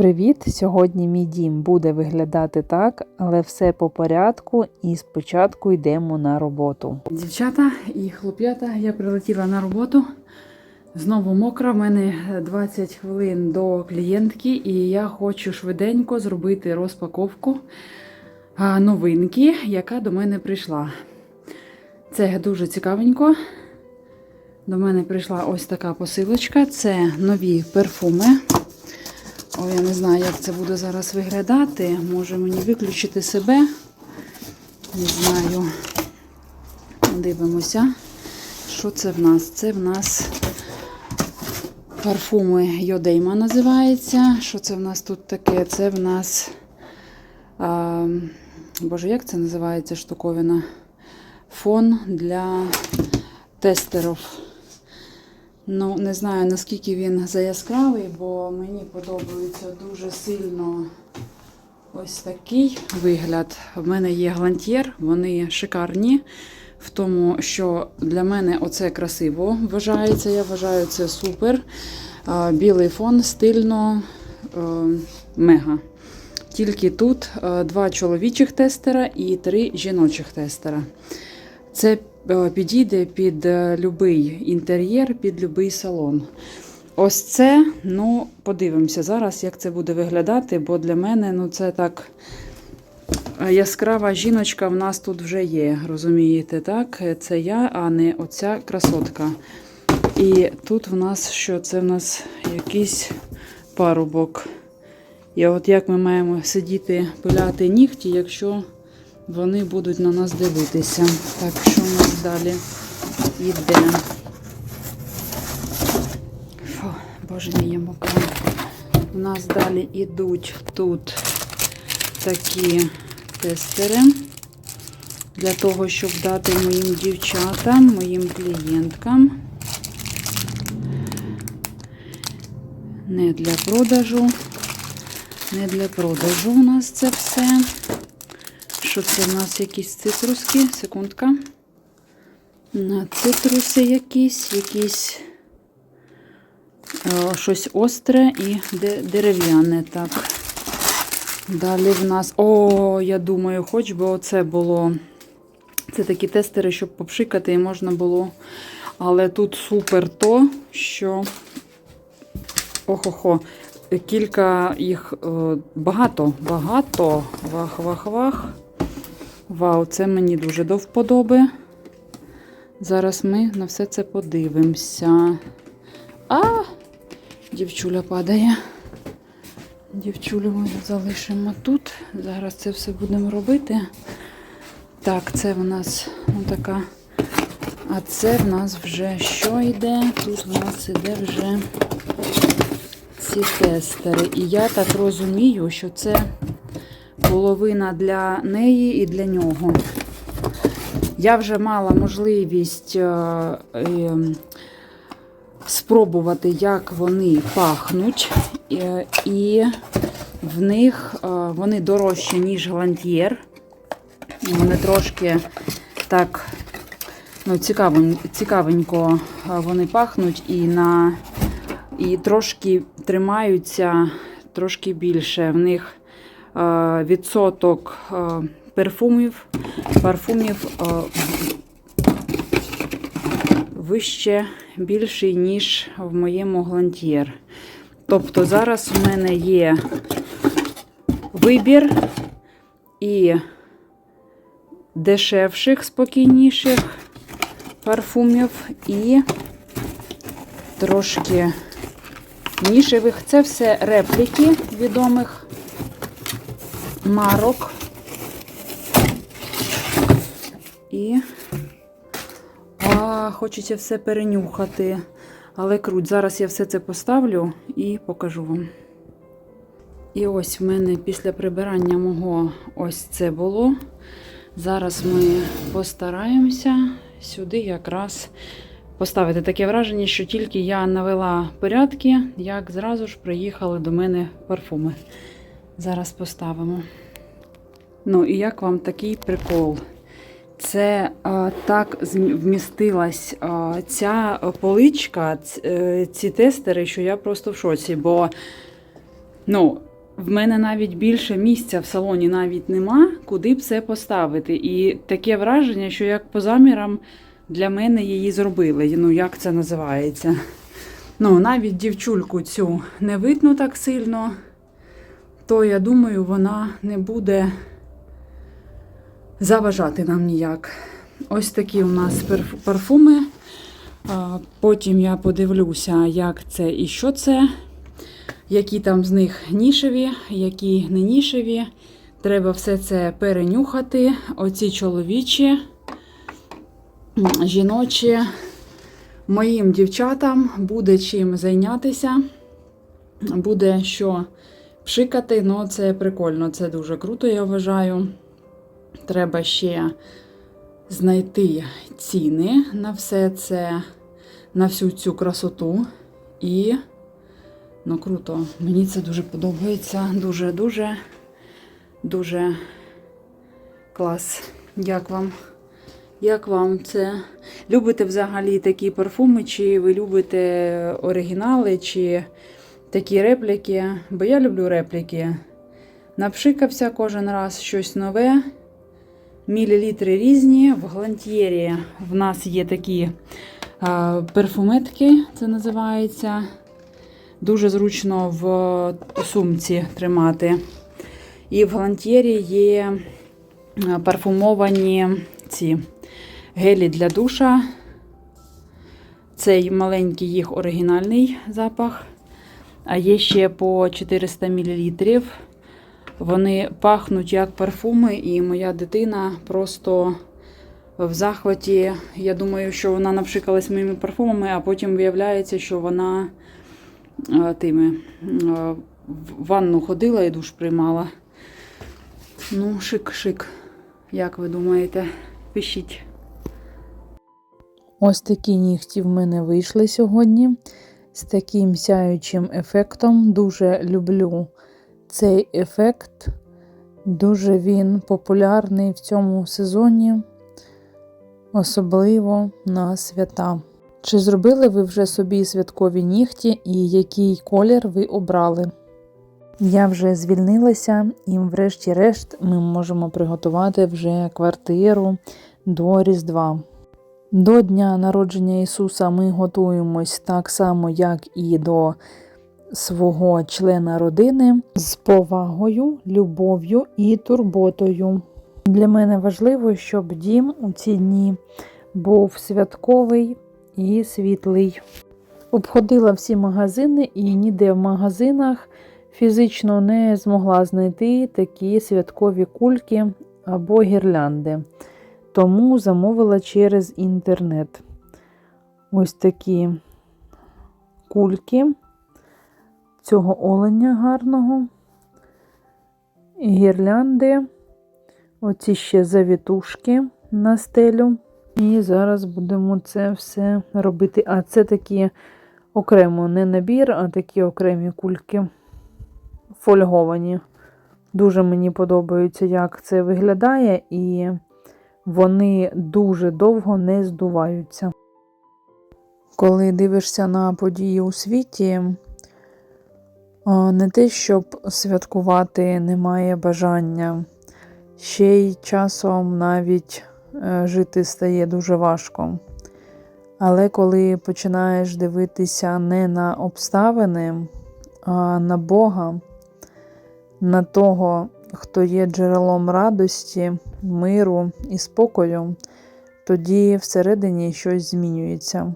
Привіт! Сьогодні мій дім буде виглядати так, але все по порядку і спочатку йдемо на роботу. Дівчата і хлоп'ята, я прилетіла на роботу. Знову мокра, в мене 20 хвилин до клієнтки, і я хочу швиденько зробити розпаковку новинки, яка до мене прийшла. Це дуже цікавенько. До мене прийшла ось така посилочка. Це нові перфуми. О, я не знаю, як це буде зараз виглядати. Може мені виключити себе. Не знаю. Дивимося, що це в нас. Це в нас парфуми Йодейма називається. Що це в нас тут таке? Це в нас. А, Боже, як це називається штуковина? Фон для тестерів. Ну, не знаю, наскільки він заяскравий, бо мені подобається дуже сильно ось такий вигляд. В мене є глантьєр, вони шикарні. В тому, що для мене оце красиво вважається. Я вважаю це супер. Білий фон стильно е, мега. Тільки тут е, два чоловічих тестера і три жіночих тестера. Це підійде під е, любий інтер'єр, під любий салон. Ось це, ну, подивимося зараз, як це буде виглядати, бо для мене ну, це так е, яскрава жіночка в нас тут вже є, розумієте, так? Це я, а не оця красотка. І тут в нас що? Це в нас якийсь парубок. І от як ми маємо сидіти, пиляти нігті, якщо вони будуть на нас дивитися. Так, що у нас далі йде? Фу, боже мій я мокра. У нас далі йдуть тут такі тестери для того, щоб дати моїм дівчатам, моїм клієнткам. Не для продажу. Не для продажу у нас це все. Що це в нас якісь цитруски? Секундка. На цитруси якісь, якісь о, щось остре і дерев'яне. Так. Далі в нас. О, я думаю, хоч би оце було. Це такі тестери, щоб попшикати і можна було. Але тут супер то, що. Охо-хо. Кілька їх е, багато, багато. Вах-вах-вах. Вау, це мені дуже до вподоби. Зараз ми на все це подивимося. А! Дівчуля падає. Дівчулю ми залишимо тут. Зараз це все будемо робити. Так, це в нас ну, така. А це в нас вже що йде? Тут в нас іде вже ці тестери. І я так розумію, що це половина для неї і для нього. Я вже мала можливість е, е, спробувати, як вони пахнуть. Е, і в них е, вони дорожчі, ніж глантьєр. Вони трошки так ну, цікавен- цікавенько вони пахнуть і на і трошки тримаються трошки більше. В них відсоток е, парфумів, парфумів е, вище більший, ніж в моєму глантьєр. Тобто зараз у мене є вибір і дешевших, спокійніших парфумів, і трошки нішевих. Це все репліки відомих марок. І а, хочеться все перенюхати. Але круть. Зараз я все це поставлю і покажу вам. І ось в мене після прибирання мого ось це було. Зараз ми постараємося сюди якраз поставити таке враження, що тільки я навела порядки, як зразу ж приїхали до мене парфуми. Зараз поставимо. Ну, і як вам такий прикол? Це а, так вмістилась а, ця поличка, ц- е, ці тестери, що я просто в шоці. Бо ну, в мене навіть більше місця в салоні навіть нема, куди б все поставити. І таке враження, що як по замірам для мене її зробили. Ну, як це називається? Ну, навіть дівчульку цю не видно так сильно, то я думаю, вона не буде заважати нам ніяк. Ось такі у нас парфуми. Потім я подивлюся, як це і що це, які там з них нішеві, які не нішеві. Треба все це перенюхати. Оці чоловічі, жіночі. Моїм дівчатам буде чим зайнятися, буде що пшикати. Ну, це прикольно, це дуже круто, я вважаю. Треба ще знайти ціни на все це, на всю цю красоту. І, ну, круто, мені це дуже подобається. Дуже-дуже, дуже клас. Як вам? Як вам це? Любите взагалі такі парфуми, чи ви любите оригінали, чи такі репліки? Бо я люблю репліки. Напшикався кожен раз щось нове. Мілілітри різні. В Глантьєрі в нас є такі перфуметки, це називається. Дуже зручно в сумці тримати. І в Глантьєрі є парфумовані ці гелі для душа. Цей маленький їх оригінальний запах. А є ще по 400 мл. Вони пахнуть як парфуми, і моя дитина просто в захваті. Я думаю, що вона напшикалась моїми парфумами, а потім виявляється, що вона е, тими е, в ванну ходила і душ приймала. Ну, шик-шик. Як ви думаєте? Пишіть. Ось такі нігті в мене вийшли сьогодні з таким сяючим ефектом. Дуже люблю цей ефект. Дуже він популярний в цьому сезоні, особливо на свята. Чи зробили ви вже собі святкові нігті і який колір ви обрали? Я вже звільнилася, і, врешті-решт, ми можемо приготувати вже квартиру до Різдва. До Дня народження Ісуса ми готуємось так само, як і до свого члена родини з повагою, любов'ю і турботою. Для мене важливо, щоб дім у ці дні був святковий і світлий. Обходила всі магазини і ніде в магазинах фізично не змогла знайти такі святкові кульки або гірлянди. Тому замовила через інтернет. Ось такі кульки цього оленя гарного, гірлянди, оці ще завітушки на стелю. І зараз будемо це все робити. А це такі окремо не набір, а такі окремі кульки фольговані. Дуже мені подобається, як це виглядає, і вони дуже довго не здуваються. Коли дивишся на події у світі, не те, щоб святкувати немає бажання, ще й часом навіть е, жити стає дуже важко. Але коли починаєш дивитися не на обставини, а на Бога, на того, хто є джерелом радості, миру і спокою, тоді всередині щось змінюється.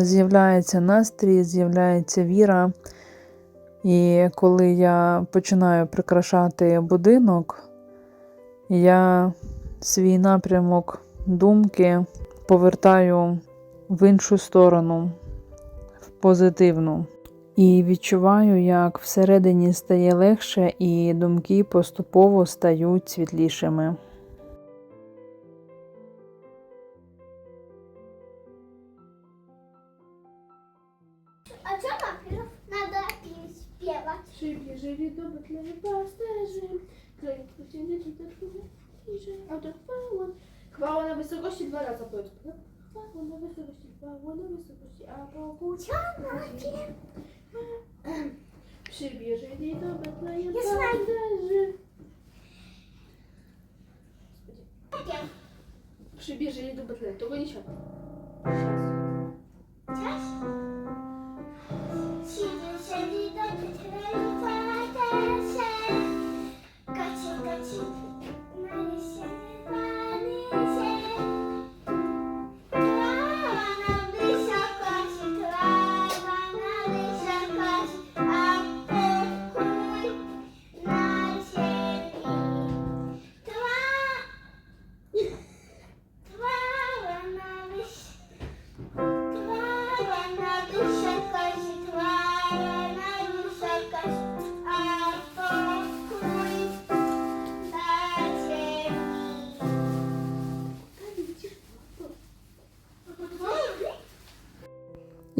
З'являється настрій, з'являється віра. І коли я починаю прикрашати будинок, я свій напрямок думки повертаю в іншу сторону, в позитивну. І відчуваю, як всередині стає легше, і думки поступово стають світлішими. А что нам надо спевать? Жили, жили, добротные пастежи, край пустыни, тут ниже, а тут павон. Хвала на высокости два раза поет. Хвала на высокости, хвала на высокости, а по пути. Przybierzenie do Betlejem Jest panderzy. Tak, Przybierzenie do Betlejem, to go nie siadło.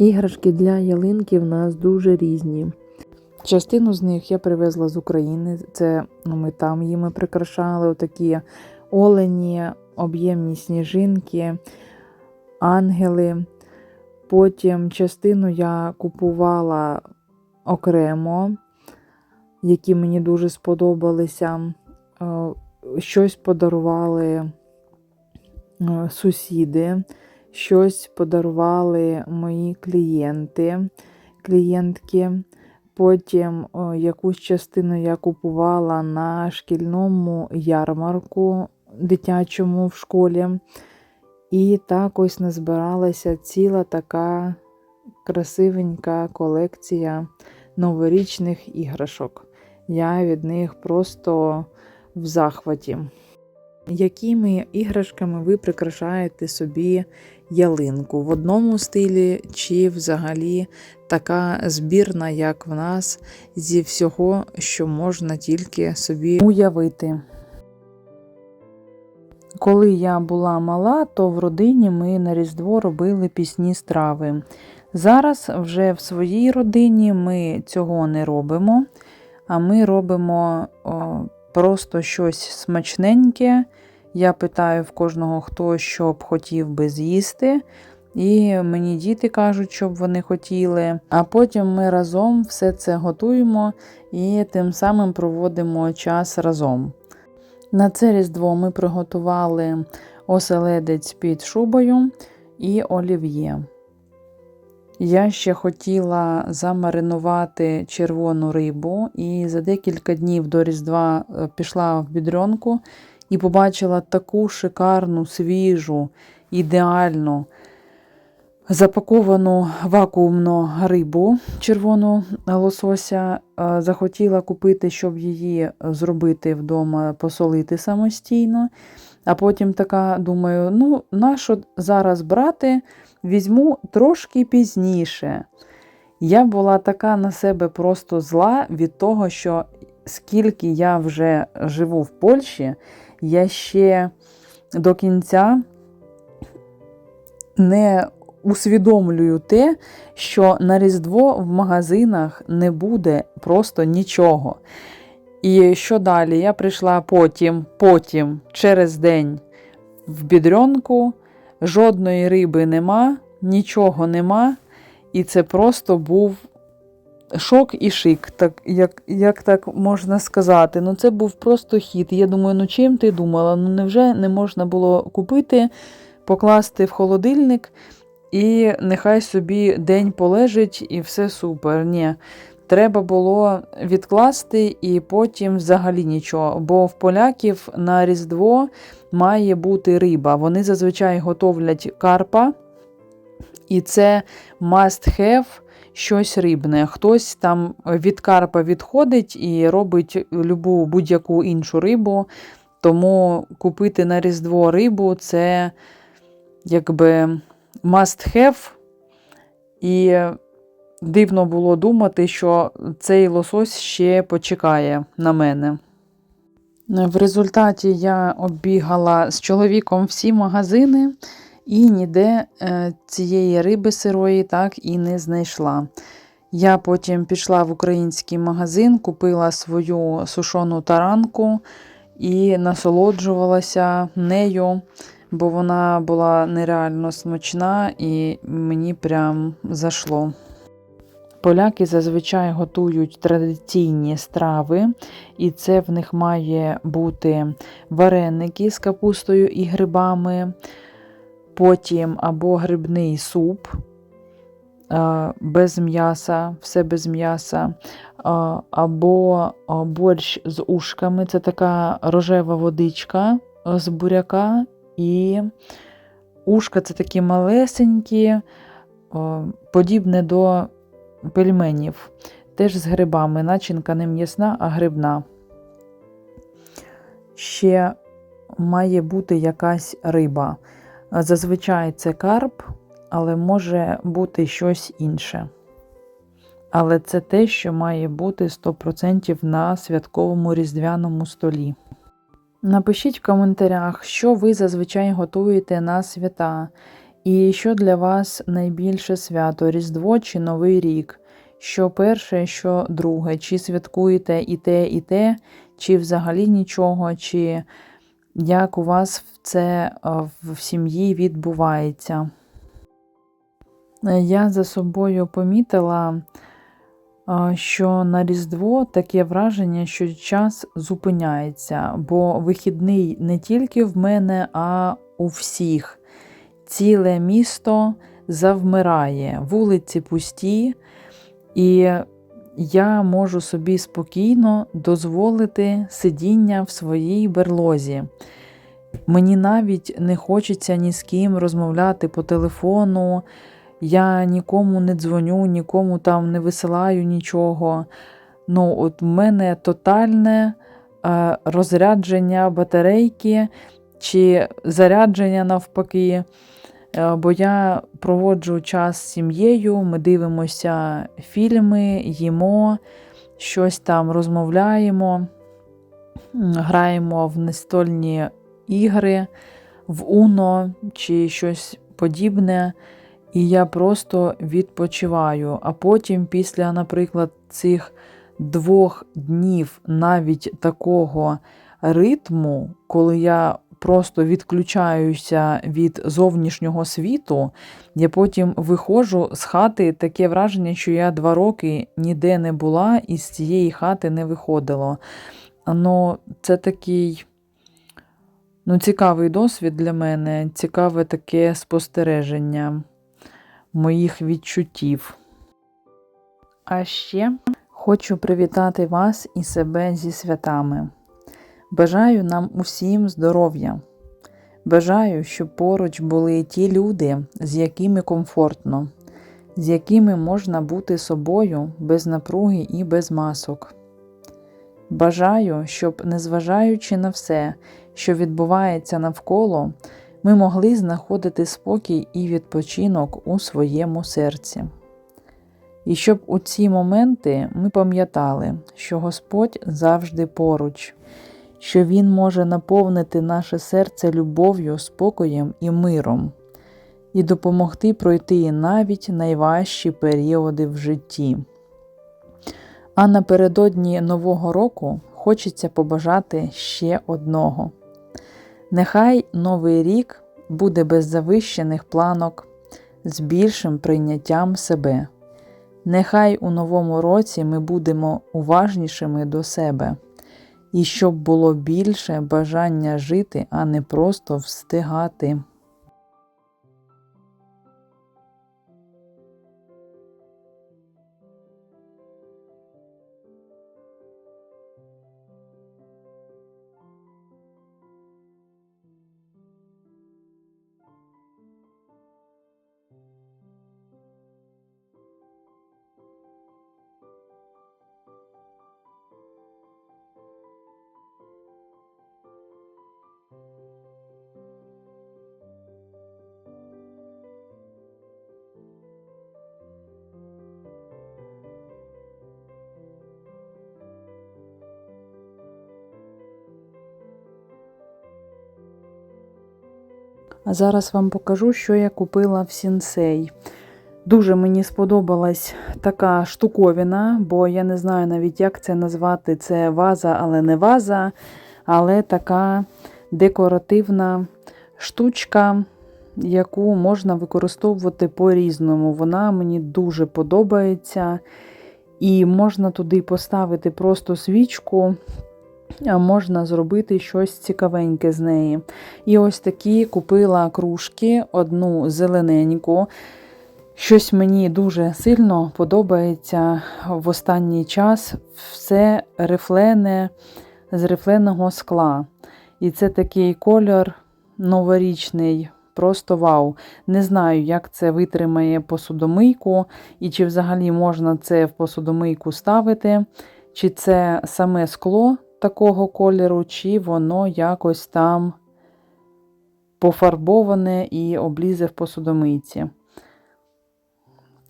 Іграшки для ялинки в нас дуже різні. Частину з них я привезла з України. Це ну, ми там їми прикрашали отакі олені, об'ємні сніжинки, ангели. Потім частину я купувала окремо, які мені дуже сподобалися. Е, Щось подарували е, сусіди щось подарували мої клієнти, клієнтки. Потім о, якусь частину я купувала на шкільному ярмарку дитячому в школі. І так ось назбиралася ціла така красивенька колекція новорічних іграшок. Я від них просто в захваті. Якими іграшками ви прикрашаєте собі ялинку в одному стилі, чи взагалі така збірна, як в нас, зі всього, що можна тільки собі уявити. Коли я була мала, то в родині ми на Різдво робили пісні страви. Зараз вже в своїй родині ми цього не робимо, а ми робимо о, просто щось смачненьке. Я питаю в кожного, хто що б хотів би з'їсти. І мені діти кажуть, що б вони хотіли. А потім ми разом все це готуємо і тим самим проводимо час разом. На це різдво ми приготували оселедець під шубою і олів'є. Я ще хотіла замаринувати червону рибу, і за декілька днів до Різдва е, пішла в бідренку і побачила таку шикарну, свіжу, ідеальну запаковану вакуумно рибу червону лосося. Е, Захотіла купити, щоб її зробити вдома, посолити самостійно. А потім така думаю: ну, нащо зараз брати, візьму трошки пізніше. Я була така на себе просто зла від того, що скільки я вже живу в Польщі, я ще до кінця не усвідомлюю те, що на Різдво в магазинах не буде просто нічого. І що далі? Я прийшла потім, потім, через день в бідренку, жодної риби нема, нічого нема. І це просто був шок і шик, так, як, як так можна сказати. Ну, це був просто хід. Я думаю, ну чим ти думала? Ну невже не можна було купити, покласти в холодильник, і нехай собі день полежить, і все супер. Ні. Треба було відкласти і потім взагалі нічого. Бо в поляків на Різдво має бути риба. Вони зазвичай готовлять карпа, і це must have щось рибне. Хтось там від карпа відходить і робить любу будь-яку іншу рибу. Тому купити на Різдво рибу це якби must have. І дивно було думати, що цей лосось ще почекає на мене. В результаті я оббігала з чоловіком всі магазини і ніде е, цієї риби сирої так і не знайшла. Я потім пішла в український магазин, купила свою сушону таранку і насолоджувалася нею, бо вона була нереально смачна і мені прям зашло. Поляки зазвичай готують традиційні страви, і це в них має бути вареники з капустою і грибами, потім або грибний суп без м'яса, все без м'яса, або борщ з ушками це така рожева водичка з буряка, і ушка це такі малесенькі, подібне до пельменів, теж з грибами. Начинка не м'ясна, а грибна. Ще має бути якась риба. Зазвичай це карп, але може бути щось інше. Але це те, що має бути 100% на святковому різдвяному столі. Напишіть в коментарях, що ви зазвичай готуєте на свята, і що для вас найбільше свято Різдво чи Новий рік? Що перше, що друге, чи святкуєте і те, і те, чи взагалі нічого, чи як у вас це в сім'ї відбувається? Я за собою помітила, що на Різдво таке враження, що час зупиняється, бо вихідний не тільки в мене, а у всіх. Ціле місто завмирає, вулиці пусті, і я можу собі спокійно дозволити сидіння в своїй берлозі. Мені навіть не хочеться ні з ким розмовляти по телефону. Я нікому не дзвоню, нікому там не висилаю нічого. Ну, от в мене тотальне е, розрядження батарейки чи зарядження навпаки. Е, Бо я проводжу час з сім'єю, ми дивимося фільми, їмо, щось там розмовляємо, граємо в настольні ігри, в Uno чи щось подібне. І я просто відпочиваю. А потім, після, наприклад, цих двох днів навіть такого ритму, коли я просто відключаюся від зовнішнього світу, я потім виходжу з хати таке враження, що я два роки ніде не була і з цієї хати не виходила. Ну, це такий ну, цікавий досвід для мене, цікаве таке спостереження моїх відчуттів. А ще хочу привітати вас і себе зі святами. Бажаю нам усім здоров'я. Бажаю, щоб поруч були ті люди, з якими комфортно, з якими можна бути собою без напруги і без масок. Бажаю, щоб, незважаючи на все, що відбувається навколо, ми могли знаходити спокій і відпочинок у своєму серці. І щоб у ці моменти ми пам'ятали, що Господь завжди поруч, що Він може наповнити наше серце любов'ю, спокоєм і миром, і допомогти пройти навіть найважчі періоди в житті. А напередодні Нового року хочеться побажати ще одного. Нехай новий рік буде без завищених планок, з більшим прийняттям себе. Нехай у новому році ми будемо уважнішими до себе, і щоб було більше бажання жити, а не просто встигати. А зараз вам покажу, що я купила в Сінсей. Дуже мені сподобалась така штуковина, бо я не знаю навіть, як це назвати. Це ваза, але не ваза, але така декоративна штучка. яку можна використовувати по-різному. Вона мені дуже подобається. І можна туди поставити просто свічку, можна зробити щось цікавеньке з неї. І ось такі купила кружки, одну зелененьку. Щось мені дуже сильно подобається в останній час все рифлене з рифленого скла. І це такий кольор новорічний, просто вау. Не знаю, як це витримає посудомийку, і чи взагалі можна це в посудомийку ставити, чи це саме скло такого кольору, чи воно якось там пофарбоване і облізе в посудомийці.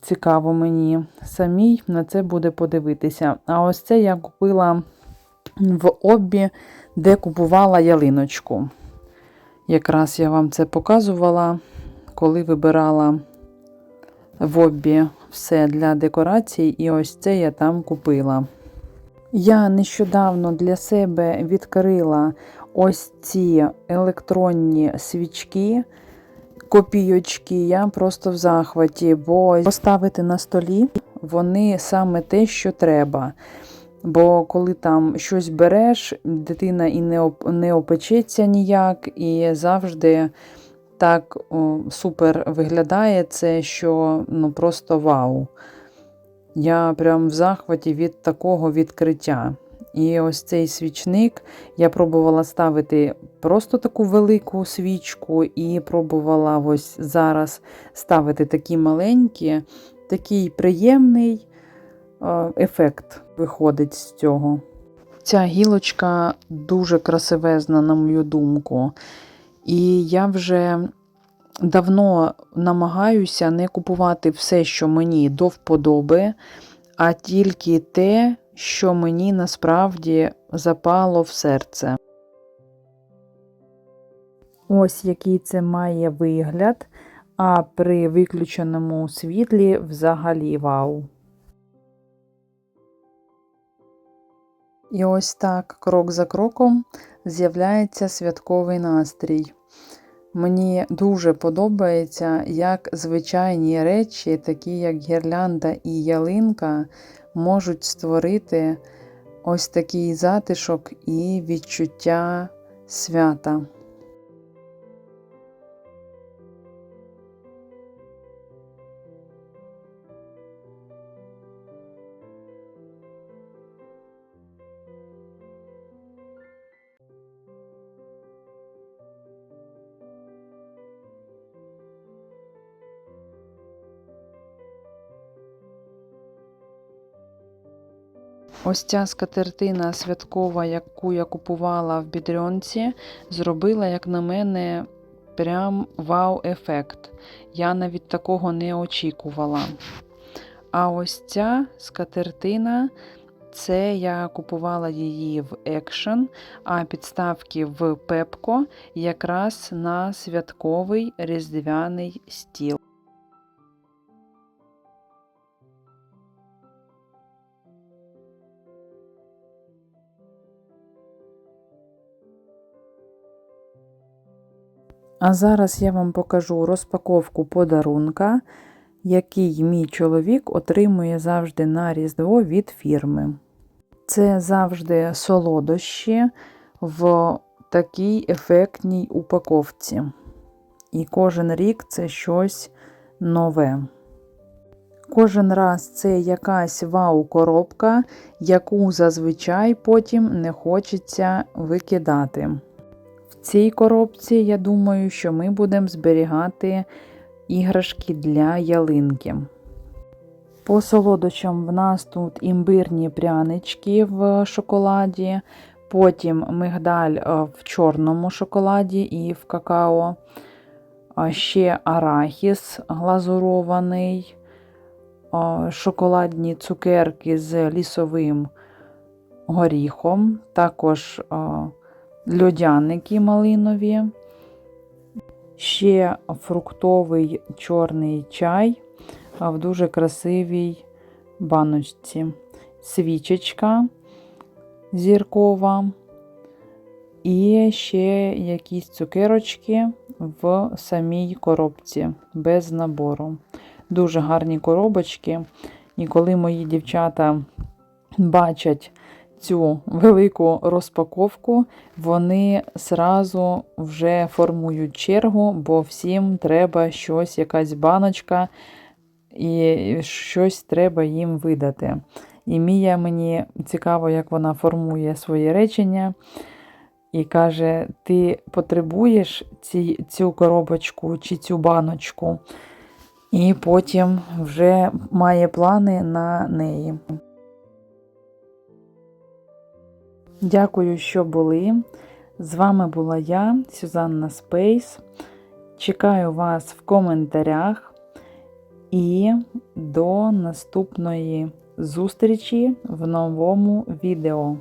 Цікаво мені самій на це буде подивитися. А ось це я купила в оббі, де купувала ялиночку. Якраз я вам це показувала, коли вибирала в оббі все для декорацій, і ось це я там купила. Я нещодавно для себе відкрила ось ці електронні свічки, копійочки. Я просто в захваті, бо поставити на столі вони саме те, що треба. Бо коли там щось береш, дитина і не оп- не опечеться ніяк, і завжди так о, супер виглядає це, що ну просто вау. Я прям в захваті від такого відкриття. І ось цей свічник я пробувала ставити просто таку велику свічку, і пробувала ось зараз ставити такі маленькі, такий приємний е, ефект виходить з цього. Ця гілочка дуже красивезна, на мою думку. І я вже давно намагаюся не купувати все, що мені до вподоби, а тільки те, що мені насправді запало в серце. Ось який це має вигляд, а при виключеному світлі взагалі вау. І ось так, крок за кроком, з'являється святковий настрій. Мені дуже подобається, як звичайні речі, такі як гірлянда і ялинка, можуть створити ось такий затишок і відчуття свята. Ось ця скатертина святкова, яку я купувала в бідрьонці, зробила, як на мене, прям вау-ефект. Я навіть такого не очікувала. А ось ця скатертина, це я купувала її в Action, а підставки в Пепко якраз на святковий різдвяний стіл. А зараз я вам покажу розпаковку подарунка, який мій чоловік отримує завжди на Різдво від фірми. Це завжди солодощі в такій ефектній упаковці. І кожен рік це щось нове. Кожен раз це якась вау-коробка, яку зазвичай потім не хочеться викидати. Цій коробці, я думаю, що ми будемо зберігати іграшки для ялинки. По солодощам в нас тут імбирні прянички в шоколаді, потім мигдаль е, в чорному шоколаді і в какао, ще арахіс глазурований, е, шоколадні цукерки з лісовим горіхом, також е, льодяники малинові, ще фруктовий чорний чай в дуже красивій баночці. Свічечка зіркова. І ще якісь цукерочки в самій коробці без набору. Дуже гарні коробочки. І коли мої дівчата бачать цю велику розпаковку, вони зразу вже формують чергу, бо всім треба щось, якась баночка, і щось треба їм видати. І Мія мені цікаво, як вона формує свої речення. І каже: ти потребуєш ці, цю коробочку чи цю баночку, і потім вже має плани на неї. Дякую, що були. З вами була я, Сюзанна Спейс. Чекаю вас в коментарях і до наступної зустрічі в новому відео.